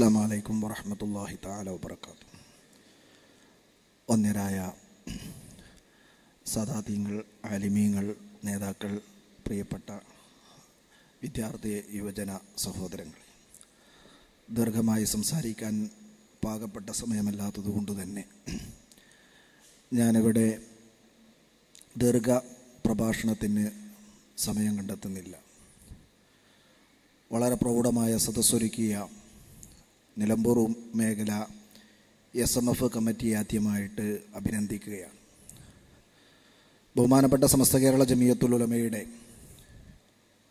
അസ്സാം വലൈക്കും വറഹമത്തല്ലാഹി താല വബർക്കാത്തു ഒന്നരായ സദാതീങ്ങൾ ആലിമീങ്ങൾ നേതാക്കൾ പ്രിയപ്പെട്ട വിദ്യാർത്ഥി യുവജന സഹോദരങ്ങൾ ദീർഘമായി സംസാരിക്കാൻ പാകപ്പെട്ട സമയമല്ലാത്തതുകൊണ്ട് തന്നെ ഞാനിവിടെ ദീർഘ പ്രഭാഷണത്തിന് സമയം കണ്ടെത്തുന്നില്ല. വളരെ പ്രൗഢമായ സദസ്സൊരുക്കിയ നിലമ്പൂർ മേഖല എസ് എം എഫ് കമ്മിറ്റി ആദ്യമായിട്ട് അഭിനന്ദിക്കുകയാണ്. ബഹുമാനപ്പെട്ട സമസ്ത കേരള ജമിയത്തുൽ ഉലമയുടെ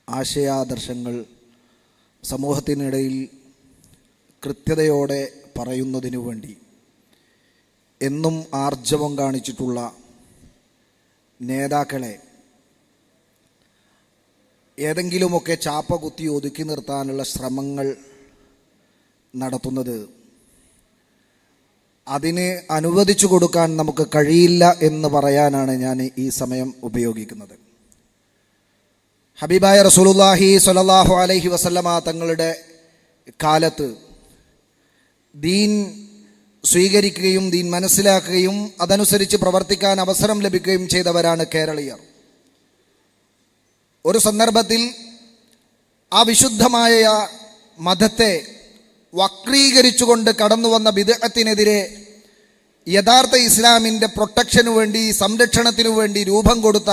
ആശയാദർശങ്ങൾ സമൂഹത്തിനിടയിൽ കൃത്യതയോടെ പറയുന്നതിനു വേണ്ടി എന്നും ആർജവം കാണിച്ചിട്ടുള്ള നേതാക്കളെ ഏതെങ്കിലുമൊക്കെ ചാപ്പ കുത്തി ഒതുക്കി നിർത്താനുള്ള ശ്രമങ്ങൾ നടത്തുന്നത്. അതിന് അനുവദിച്ചു കൊടുക്കാൻ നമുക്ക് കഴിയില്ല എന്ന് പറയാനാണ് ഞാൻ ഈ സമയം ഉപയോഗിക്കുന്നത്. ഹബീബായ റസൂലുല്ലാഹി സ്വലല്ലാഹു അലൈഹി വസല്ലമ തങ്ങളുടെ കാലത്ത് ദീൻ സ്വീകരിക്കുകയും ദീൻ മനസ്സിലാക്കുകയും അതനുസരിച്ച് പ്രവർത്തിക്കാൻ അവസരം ലഭിക്കുകയും ചെയ്തവരാണ് കേരളീയർ. ഒരു സന്ദർഭത്തിൽ ആ വിശുദ്ധമായ മതത്തെ വക്രീകരിച്ചുകൊണ്ട് കടന്നു വന്ന വിദഗ്ധത്തിനെതിരെ യഥാർത്ഥ ഇസ്ലാമിന്റെ പ്രൊട്ടക്ഷനു വേണ്ടി സംരക്ഷണത്തിനു വേണ്ടി രൂപം കൊടുത്ത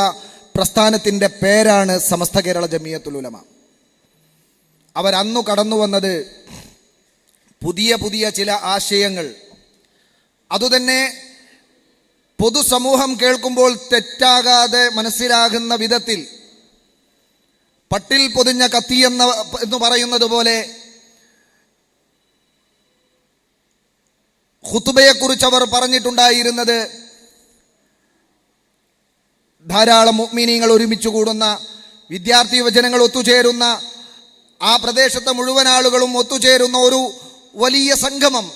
പ്രസ്ഥാനത്തിന്റെ പേരാണ് സമസ്ത കേരള ജമിയത്തുൽ ഉലമ. അവരന്നു കടന്നു വന്നത് പുതിയ പുതിയ ചില ആശയങ്ങൾ. അതുതന്നെ പൊതുസമൂഹം കേൾക്കുമ്പോൾ തെറ്റാകാതെ മനസ്സിലാകുന്ന വിധത്തിൽ പട്ടിൽ പൊതിഞ്ഞ കത്തി എന്ന എന്ന് പറയുന്നത് പോലെ ഖുത്തുബയെക്കുറിച്ച് അവർ പറഞ്ഞിട്ടുണ്ടായിരുന്നത് ധാരാളം മീനിങ്ങൾ ഒരുമിച്ച് കൂടുന്ന വിദ്യാർത്ഥി യുവജനങ്ങൾ ഒത്തുചേരുന്ന ആ പ്രദേശത്തെ മുഴുവൻ ആളുകളും ഒത്തുചേരുന്ന ഒരു വലിയ സംഗമം.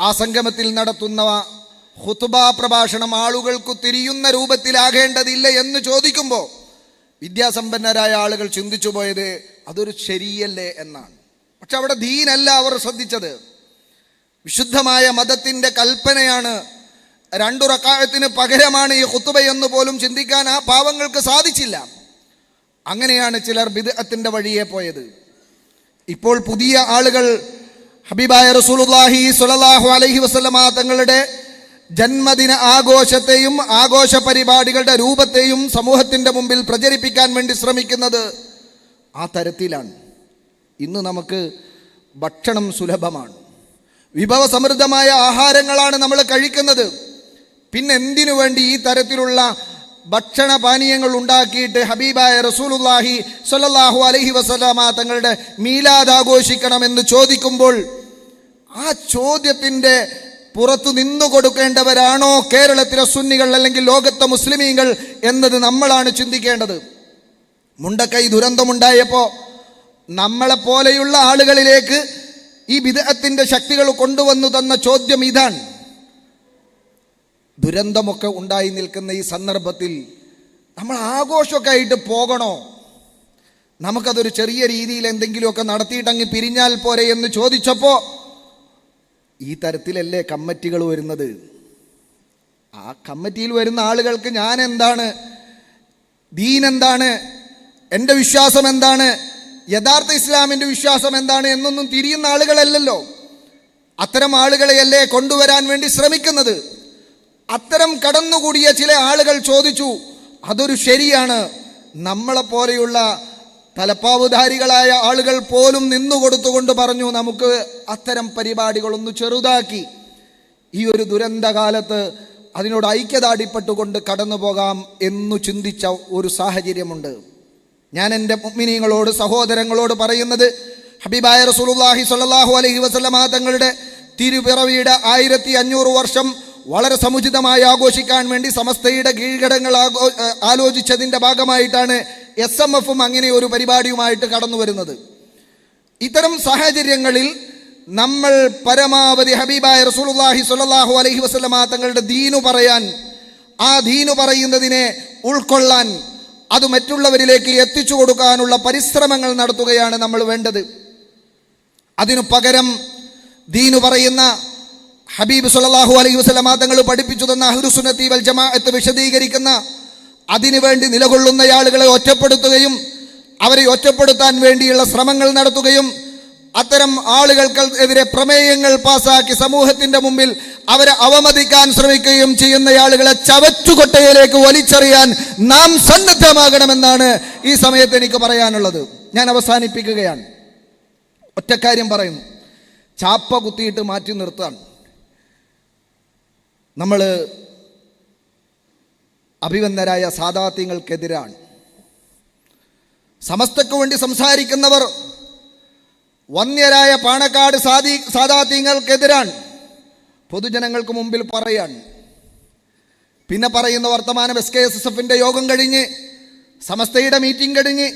ആ സംഗമത്തിൽ നടത്തുന്ന ഹുത്തുബ പ്രഭാഷണം ആളുകൾക്ക് തിരിയുന്ന രൂപത്തിലാകേണ്ടതില്ല എന്ന് ചോദിക്കുമ്പോൾ വിദ്യാസമ്പന്നരായ ആളുകൾ ചിന്തിച്ചു പോയത് അതൊരു ശരിയല്ലേ എന്നാണ്. പക്ഷെ അവിടെ ദീനല്ല അവർ ശ്രദ്ധിച്ചത്. വിശുദ്ധമായ മതത്തിന്റെ കൽപ്പനയാണ്. രണ്ടു റക്കായത്തിന് പകരമാണ് ഈ ഹുത്തുബയെന്ന് പോലും ചിന്തിക്കാൻ ആ പാവങ്ങൾക്ക് സാധിച്ചില്ല. അങ്ങനെയാണ് ചിലർ ബിദ്അത്തിന്റെ വഴിയെ പോയത്. ഇപ്പോൾ പുതിയ ആളുകൾ ഹബീബായ റസൂലുല്ലാഹി സ്വല്ലല്ലാഹു അലഹി വസല്ലമ തങ്ങളുടെ ജന്മദിന ആഘോഷത്തെയും ആഘോഷ പരിപാടികളുടെ രൂപത്തെയും സമൂഹത്തിന്റെ മുമ്പിൽ പ്രചരിപ്പിക്കാൻ വേണ്ടി ശ്രമിക്കുന്നത് ആ തരത്തിലാണ്. ഇന്ന് നമുക്ക് ഭക്ഷണം സുലഭമാണ്. വിഭവസമൃദ്ധമായ ആഹാരങ്ങളാണ് നമ്മൾ കഴിക്കുന്നത്. പിന്നെ എന്തിനു വേണ്ടി ഈ തരത്തിലുള്ള ഭക്ഷണ പാനീയങ്ങൾ ഉണ്ടാക്കിയിട്ട് ഹബീബായ റസൂലുല്ലാഹി സ്വല്ലല്ലാഹു അലഹി വസല്ലമ തങ്ങളുടെ മീലാദ് ആഘോഷിക്കണമെന്ന് ചോദിക്കുമ്പോൾ ആ ചോദ്യത്തിന്റെ പുറത്തു നിന്നു കൊടുക്കേണ്ടവരാണോ കേരളത്തിലെ സുന്നികൾ അല്ലെങ്കിൽ ലോകത്തെ മുസ്ലിമീങ്ങൾ എന്നത് നമ്മളാണ് ചിന്തിക്കേണ്ടത്. മുണ്ടക്കൈ ദുരന്തമുണ്ടായപ്പോൾ നമ്മളെ പോലെയുള്ള ആളുകളിലേക്ക് ഈ വിദഗത്തിന്റെ ശക്തികൾ കൊണ്ടുവന്നു തന്ന ചോദ്യം ഇതാണ്. ദുരന്തമൊക്കെ ഉണ്ടായി നിൽക്കുന്ന ഈ സന്ദർഭത്തിൽ നമ്മൾ ആഘോഷമൊക്കെ ആയിട്ട് പോകണോ? നമുക്കതൊരു ചെറിയ രീതിയിൽ എന്തെങ്കിലുമൊക്കെ നടത്തിയിട്ടങ്ങ് പിരിഞ്ഞാൽ പോരെ എന്ന് ചോദിച്ചപ്പോൾ ഈ തരത്തിലല്ലേ കമ്മിറ്റികൾ വരുന്നത്? ആ കമ്മിറ്റിയിൽ വരുന്ന ആളുകൾക്ക് ഞാൻ എന്താണ് ദീൻ എന്താണ് എന്റെ വിശ്വാസം എന്താണ് യഥാർത്ഥ ഇസ്ലാമിന്റെ വിശ്വാസം എന്താണ് എന്നൊന്നും തിരിയുന്ന ആളുകളല്ലല്ലോ. അത്തരം ആളുകളെയല്ലേ കൊണ്ടുവരാൻ വേണ്ടി ശ്രമിക്കുന്നത്? അത്തരം കടന്നുകൂടിയ ചില ആളുകൾ ചോദിച്ചു അതൊരു ശരിയാണ്. നമ്മളെ പോലെയുള്ള തലപ്പാവുധാരികളായ ആളുകൾ പോലും നിന്നുകൊടുത്തുകൊണ്ട് പറഞ്ഞു നമുക്ക് അത്തരം പരിപാടികളൊന്ന് ചെറുതാക്കി. ഈ ഒരു ദുരന്തകാലത്ത് അതിനോട് ഐക്യദാടിപ്പെട്ടുകൊണ്ട് കടന്നു പോകാം എന്നു ചിന്തിച്ച ഒരു സാഹചര്യമുണ്ട്. ഞാൻ എന്റെ മുഗ്മിനീങ്ങളോട് സഹോദരങ്ങളോട് പറയുന്നത് ഹബീബായ റസൂലുള്ളാഹി സ്വല്ലല്ലാഹു അലൈഹി വസല്ലമ തങ്ങളുടെ തിരുപിറവിയുടെ ആയിരത്തി അഞ്ഞൂറ് വർഷം വളരെ സമുചിതമായി ആഘോഷിക്കാൻ വേണ്ടി സമസ്തയുടെ കീഴ്ഘടങ്ങൾ ആലോചിച്ചതിന്റെ ഭാഗമായിട്ടാണ് എസ് എം എഫും അങ്ങനെ ഒരു പരിപാടിയുമായിട്ട് കടന്നു വരുന്നത്. ഇത്തരം സാഹചര്യങ്ങളിൽ നമ്മൾ പരമാവധി ഹബീബായ റസൂലുള്ളാഹി സ്വല്ലല്ലാഹു അലൈഹി വസല്ലമ തങ്ങളുടെ ദീനു പറയാൻ ആ ദീനു പറയുന്നതിനെ ഉൾക്കൊള്ളാൻ അത് മറ്റുള്ളവരിലേക്ക് എത്തിച്ചു കൊടുക്കാനുള്ള പരിശ്രമങ്ങൾ നടത്തുകയാണ് നമ്മൾ വേണ്ടത്. അതിനു പകരം ദീനു പറയുന്ന ഹബീബ് സുല്ലാഹു അലൈഹി വസല്ലമ തങ്ങൾ പഠിപ്പിച്ചു തന്ന അഹ്ലുസുനത്തി വൽ ജമാഅത്ത് വിശദീകരിക്കുന്ന അതിനുവേണ്ടി നിലകൊള്ളുന്ന ആളുകളെ ഒറ്റപ്പെടുത്തുകയും അവരെ ഒറ്റപ്പെടുത്താൻ വേണ്ടിയുള്ള ശ്രമങ്ങൾ നടത്തുകയും അത്തരം ആളുകൾക്ക് എതിരെ പ്രമേയങ്ങൾ പാസാക്കി സമൂഹത്തിന്റെ മുമ്പിൽ അവരെ അവമതിക്കാൻ ശ്രമിക്കുകയും ചെയ്യുന്ന ആളുകളെ ചവറ്റുകൊട്ടയിലേക്ക് വലിച്ചെറിയാൻ നാം സന്നദ്ധമാകണമെന്നാണ് ഈ സമയത്ത് എനിക്ക് പറയാനുള്ളത്. ഞാൻ അവസാനിപ്പിക്കുകയാണ്. ഒറ്റക്കാര്യം പറയുന്നു ചാപ്പ കുത്തിയിട്ട് മാറ്റി നിർത്താൻ. നമ്മൾ അഭിവന്ദരായ സാദാത്യങ്ങൾക്കെതിരാണ്. സമസ്തക്കു വേണ്ടി സംസാരിക്കുന്നവർ വന്യരായ പാണക്കാട് സാദി സാദാത്യങ്ങൾക്കെതിരാണ്. പൊതുജനങ്ങൾക്ക് മുമ്പിൽ പറയാൻ. പിന്നെ പറയുന്ന വർത്തമാനം എസ് കെ എസ് എസ് എഫിന്റെ യോഗം കഴിഞ്ഞ് സമസ്തയുടെ മീറ്റിംഗ് കഴിഞ്ഞ്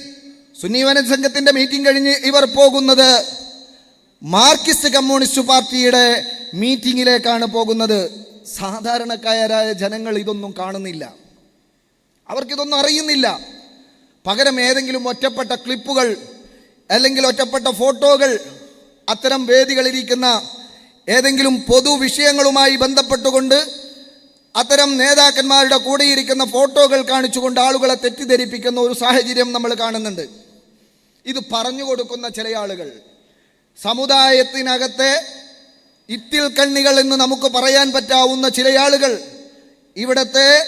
സുന്നീവന സംഘത്തിന്റെ മീറ്റിംഗ് കഴിഞ്ഞ് ഇവർ പോകുന്നത് മാർക്സിസ്റ്റ് കമ്മ്യൂണിസ്റ്റ് പാർട്ടിയുടെ മീറ്റിംഗിലേക്കാണ് പോകുന്നത്. സാധാരണക്കാരായ ജനങ്ങൾ ഇതൊന്നും കാണുന്നില്ല. അവർക്കിതൊന്നും അറിയുന്നില്ല. പകരം ഏതെങ്കിലും ഒറ്റപ്പെട്ട ക്ലിപ്പുകൾ അല്ലെങ്കിൽ ഒറ്റപ്പെട്ട ഫോട്ടോകൾ അത്തരം വേദികളിരിക്കുന്ന ഏതെങ്കിലും പൊതു വിഷയങ്ങളുമായി ബന്ധപ്പെട്ടുകൊണ്ട് അത്തരം നേതാക്കന്മാരുടെ കൂടെയിരിക്കുന്ന ഫോട്ടോകൾ കാണിച്ചുകൊണ്ട് ആളുകളെ തെറ്റിദ്ധരിപ്പിക്കുന്ന ഒരു സാഹചര്യം നമ്മൾ കാണുന്നുണ്ട്. ഇത് പറഞ്ഞു കൊടുക്കുന്ന ചില ആളുകൾ. സമുദായത്തിനകത്തെ ഇത്തിൽ കണ്ണികൾ എന്ന് നമുക്ക് പറയാൻ പറ്റാവുന്ന ചില ആളുകൾ. ഇവിടത്തെ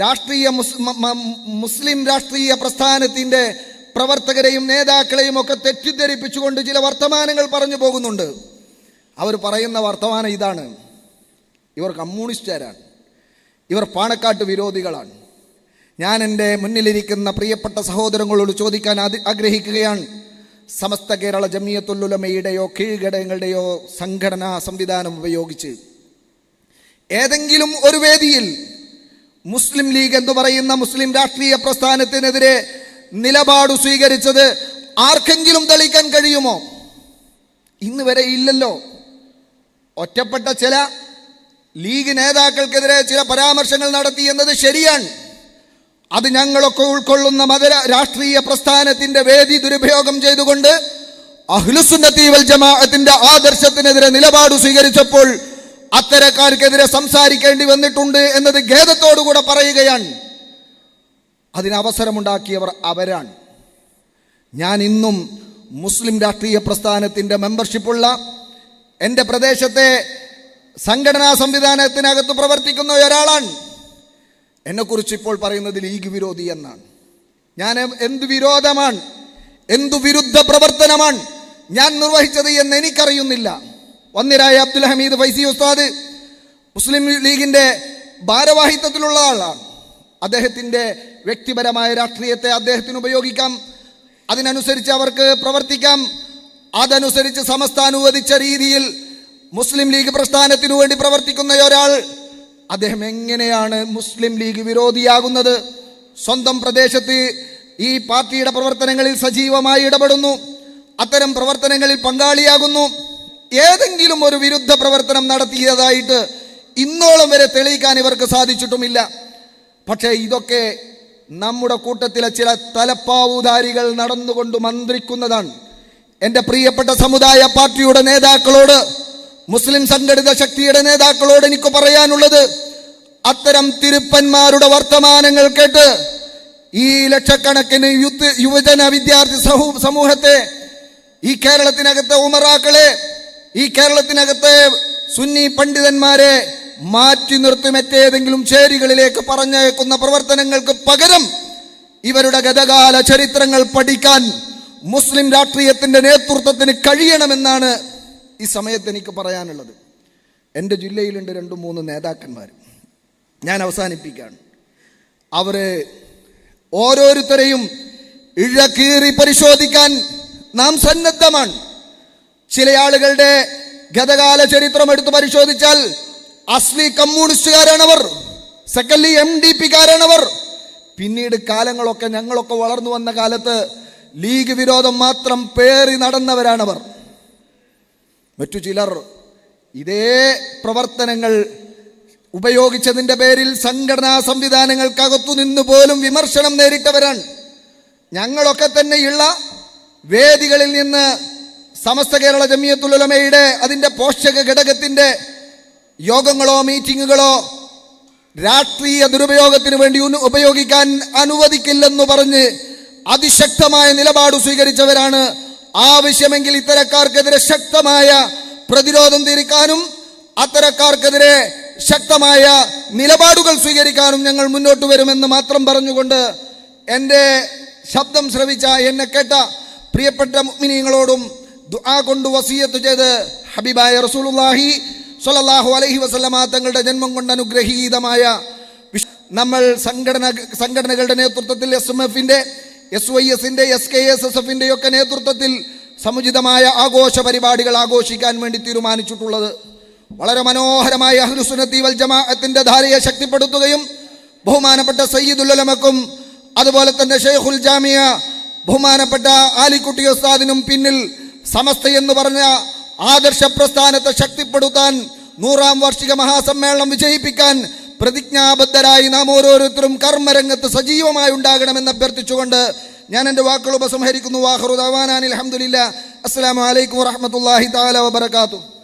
രാഷ്ട്രീയ മുസ്ലിം രാഷ്ട്രീയ പ്രസ്ഥാനത്തിന്റെ പ്രവർത്തകരെയും നേതാക്കളെയും ഒക്കെ തെറ്റിദ്ധരിപ്പിച്ചുകൊണ്ട് ചില വർത്തമാനങ്ങൾ പറഞ്ഞു പോകുന്നുണ്ട്. അവർ പറയുന്ന വർത്തമാനം ഇതാണ്. ഇവർ കമ്മ്യൂണിസ്റ്റുകാരാണ്. ഇവർ പാണക്കാട്ട് വിരോധികളാണ്. ഞാൻ എന്റെ മുന്നിലിരിക്കുന്ന പ്രിയപ്പെട്ട സഹോദരങ്ങളോട് ചോദിക്കാൻ ആഗ്രഹിക്കുകയാണ്. സമസ്ത കേരള ജമിയത്തുല്ലുലമയുടെയോ കീഴ്ഘടകങ്ങളുടെയോ സംഘടനാ സംവിധാനം ഉപയോഗിച്ച്. ഏതെങ്കിലും ഒരു വേദിയിൽ മുസ്ലിം ലീഗ് എന്ന് പറയുന്ന മുസ്ലിം രാഷ്ട്രീയ പ്രസ്ഥാനത്തിനെതിരെ നിലപാട് സ്വീകരിച്ചത് ആർക്കെങ്കിലും തെളിയിക്കാൻ കഴിയുമോ? ഇന്ന് വരെ ഇല്ലല്ലോ. ഒറ്റപ്പെട്ട ചില ലീഗ് നേതാക്കൾക്കെതിരെ ചില പരാമർശങ്ങൾ നടത്തി എന്നത് ശരിയാണ്. അത് ഞങ്ങളൊക്കെ ഉൾക്കൊള്ളുന്ന മത രാഷ്ട്രീയ പ്രസ്ഥാനത്തിന്റെ വേദി ദുരുപയോഗം ചെയ്തുകൊണ്ട് അഹ്ലുസുന്നത്തി വൽ ജമാഅത്തിന്റെ ആദർശത്തിനെതിരെ നിലപാട് സ്വീകരിച്ചപ്പോൾ അത്തരക്കാർക്കെതിരെ സംസാരിക്കേണ്ടി വന്നിട്ടുണ്ട് എന്നത് ഖേദത്തോടുകൂടെ പറയുകയാണ്. അതിന് അവസരമുണ്ടാക്കിയവർ അവരാണ്. ഞാൻ ഇന്നും മുസ്ലിം രാഷ്ട്രീയ പ്രസ്ഥാനത്തിന്റെ മെമ്പർഷിപ്പുള്ള എന്റെ പ്രദേശത്തെ സംഘടനാ സംവിധാനത്തിനകത്ത് പ്രവർത്തിക്കുന്ന ഒരാളാണ്. എന്നെക്കുറിച്ച് ഇപ്പോൾ പറയുന്നത് ലീഗ് വിരോധി എന്നാണ്. ഞാൻ എന്ത് വിരോധമാണ്? എന്തു വിരുദ്ധ പ്രവർത്തനമാണ് ഞാൻ നിർവഹിച്ചത് എന്ന് എനിക്കറിയുന്നില്ല. വന്നിരായ അബ്ദുൽ ഹമീദ് ഫൈസി ഉസ്താദ് മുസ്ലിം ലീഗിന്റെ ഭാരവാഹിത്വത്തിലുള്ള ആളാണ്. അദ്ദേഹത്തിന്റെ വ്യക്തിപരമായ രാഷ്ട്രീയത്തെ അദ്ദേഹത്തിന് ഉപയോഗിക്കാം. അതിനനുസരിച്ച് അവർക്ക് പ്രവർത്തിക്കാം. അതനുസരിച്ച് സമസ്ത അനുവദിച്ച രീതിയിൽ മുസ്ലിം ലീഗ് പ്രസ്ഥാനത്തിനു വേണ്ടി പ്രവർത്തിക്കുന്ന ഒരാൾ അദ്ദേഹം എങ്ങനെയാണ് മുസ്ലിം ലീഗ് വിരോധിയാകുന്നത്? സ്വന്തം പ്രദേശത്ത് ഈ പാർട്ടിയുടെ പ്രവർത്തനങ്ങളിൽ സജീവമായി ഇടപെടുന്നു. അത്തരം പ്രവർത്തനങ്ങളിൽ പങ്കാളിയാകുന്നു. ഏതെങ്കിലും ഒരു വിരുദ്ധ പ്രവർത്തനം നടത്തിയതായിട്ട് ഇന്നോളം വരെ തെളിയിക്കാൻ ഇവർക്ക് സാധിച്ചിട്ടുമില്ല. പക്ഷേ ഇതൊക്കെ നമ്മുടെ കൂട്ടത്തിലെ ചില തലപ്പാവുധാരികൾ നടന്നുകൊണ്ട് മന്ത്രിക്കുന്നതാണ്. എന്റെ പ്രിയപ്പെട്ട സമുദായ പാർട്ടിയുടെ നേതാക്കളോട് മുസ്ലിം സംഘടിത ശക്തിയുടെ നേതാക്കളോട് എനിക്ക് പറയാനുള്ളത് അത്തരം തിരുപ്പന്മാരുടെ വർത്തമാനങ്ങൾ കേട്ട് ഈ ലക്ഷക്കണക്കിന് യുദ്ധ യുവജന വിദ്യാർത്ഥി സമൂ- സമൂഹത്തെ ഈ കേരളത്തിനകത്തെ ഉമറാക്കളെ ഈ കേരളത്തിനകത്തെ സുന്നി പണ്ഡിതന്മാരെ മാറ്റി നിർത്തി മറ്റേതെങ്കിലും ചേരികളിലേക്ക് പറഞ്ഞേക്കുന്ന പ്രവർത്തനങ്ങൾക്ക് പകരം ഇവരുടെ ഗതകാല ചരിത്രങ്ങൾ പഠിക്കാൻ മുസ്ലിം രാഷ്ട്രീയത്തിന്റെ നേതൃത്വത്തിന് കഴിയണമെന്നാണ് ഈ സമയത്ത് എനിക്ക് പറയാനുള്ളത്. എന്റെ ജില്ലയിലുണ്ട് രണ്ടും മൂന്ന് നേതാക്കന്മാർ. ഞാൻ അവസാനിപ്പിക്കുകയാണ്. അവർ ഓരോരുത്തരെയും ഇഴകീറി പരിശോധിക്കാൻ നാം സന്നദ്ധമാണ്. ചില ആളുകളുടെ ഗതകാല ചരിത്രം എടുത്ത് പരിശോധിച്ചാൽ അസ്ലി കമ്മ്യൂണിസ്റ്റുകാരാണവർ സെക്കൻഡ്ലി എം ഡി പിക്കാരാണവർ. പിന്നീട് കാലങ്ങളൊക്കെ ഞങ്ങളൊക്കെ വളർന്നു വന്ന കാലത്ത് ലീഗ് വിരോധം മാത്രം പേറി നടന്നവരാണവർ. മറ്റു ചിലർ ഇതേ പ്രവർത്തനങ്ങൾ ഉപയോഗിച്ചതിന്റെ പേരിൽ സംഘടനാ സംവിധാനങ്ങൾക്കകത്തു നിന്ന് പോലും വിമർശനം നേരിട്ടവരാണ്. ഞങ്ങളൊക്കെ തന്നെയുള്ള വേദികളിൽ നിന്ന് സമസ്ത കേരള ജമിയത്തുലമയുടെ അതിന്റെ പോഷക ഘടകത്തിന്റെ യോഗങ്ങളോ മീറ്റിങ്ങുകളോ രാഷ്ട്രീയ ദുരുപയോഗത്തിന് വേണ്ടി ഉപയോഗിക്കാൻ അനുവദിക്കില്ലെന്ന് പറഞ്ഞ് അതിശക്തമായ നിലപാട് സ്വീകരിച്ചവരാണ്. ആവശ്യമെങ്കിൽ ഇത്തരക്കാർക്കെതിരെ ശക്തമായ പ്രതിരോധം തീർക്കാനും അത്തരക്കാർക്കെതിരെ ശക്തമായ നിലപാടുകൾ സ്വീകരിക്കാനും ഞങ്ങൾ മുന്നോട്ട് വരുമെന്ന് മാത്രം പറഞ്ഞുകൊണ്ട് എന്റെ ശബ്ദം ശ്രവിച്ച എന്നെ കേട്ട പ്രിയപ്പെട്ട മുഅ്മിനീങ്ങളോടും ദുആ കൊണ്ട് വസീയത്ത് ചെയ്ത് ഹബീബായ റസൂലുള്ളാഹി സ്വല്ലല്ലാഹു അലൈഹി വസല്ലമ തങ്ങളുടെ ജന്മം കൊണ്ട് അനുഗ്രഹീതമായ നമ്മൾ സംഘടന സംഘടനകളുടെ നേതൃത്വത്തിൽ എസ് എം എഫിന്റെ എസ് വൈ എസിന്റെ എസ് കെ എസ് എസ് എഫിന്റെ ഒക്കെ നേതൃത്വത്തിൽ സമുചിതമായ ആഘോഷ പരിപാടികൾ ആഘോഷിക്കാൻ വേണ്ടി തീരുമാനിച്ചിട്ടുള്ളത്. വളരെ മനോഹരമായ അഹ്ലുസുന്നത്തി വൽ ജമാഅത്തിന്റെ ധാരയെ ശക്തിപ്പെടുത്തുകയും ബഹുമാനപ്പെട്ട സയ്യിദുല്ലമക്കും അതുപോലെ തന്നെ ഷെയ്ഖുൽ ജാമിയ ബഹുമാനപ്പെട്ട ആലിക്കുട്ടി ഉസ്താദിനും പിന്നിൽ സമസ്ത എന്ന് പറഞ്ഞ ആദർശ പ്രസ്ഥാനത്തെ ശക്തിപ്പെടുത്താൻ നൂറാം വാർഷിക മഹാസമ്മേളനം വിജയിപ്പിക്കാൻ പ്രതിജ്ഞാബദ്ധരായി നാം ഓരോരുത്തരും കർമ്മരംഗത്ത് സജീവമായി ഉണ്ടാകണമെന്ന് അഭ്യർത്ഥിച്ചുകൊണ്ട് ഞാൻ എന്റെ വാക്കുകൾ ഉപസംഹരിക്കുന്നു. വാഹറുദാൻ അലഹമുല്ല അസ്സാം വലൈക്കും വറഹമത്തല്ലാഹി താല വബർക്കാത്തു